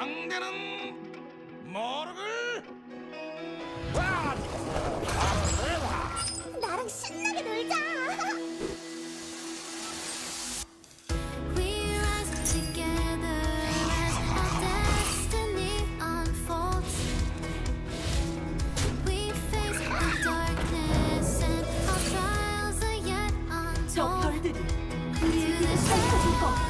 상대는 모르글 나랑 신나게 놀자. We rise together as our destiny unfolds. We face the darkness and our trials are yet 저 untold. 별들이 To 우리의 the 길을 밝혀줄 거.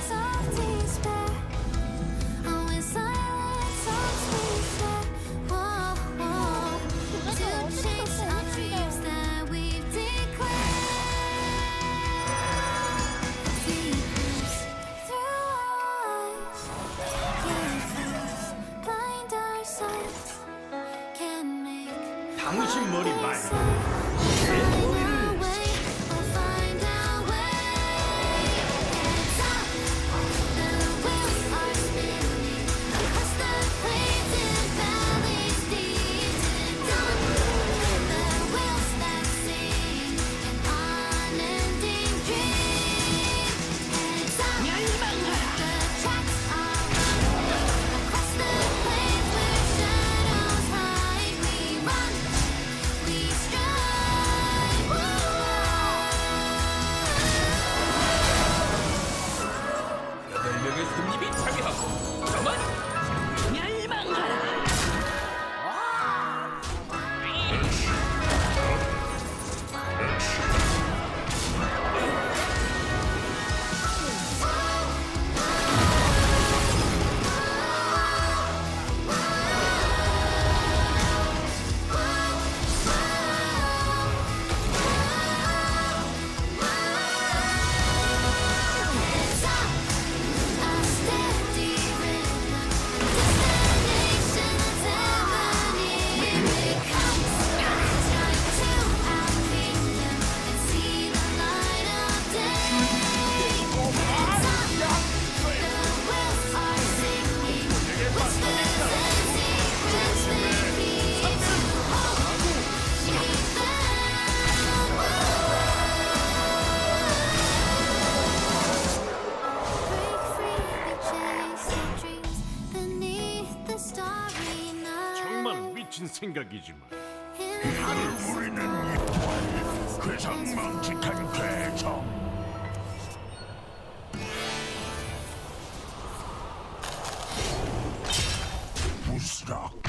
당신 머리 말 생각이지만. 우리는 괴상망측한 괴성. 부스럭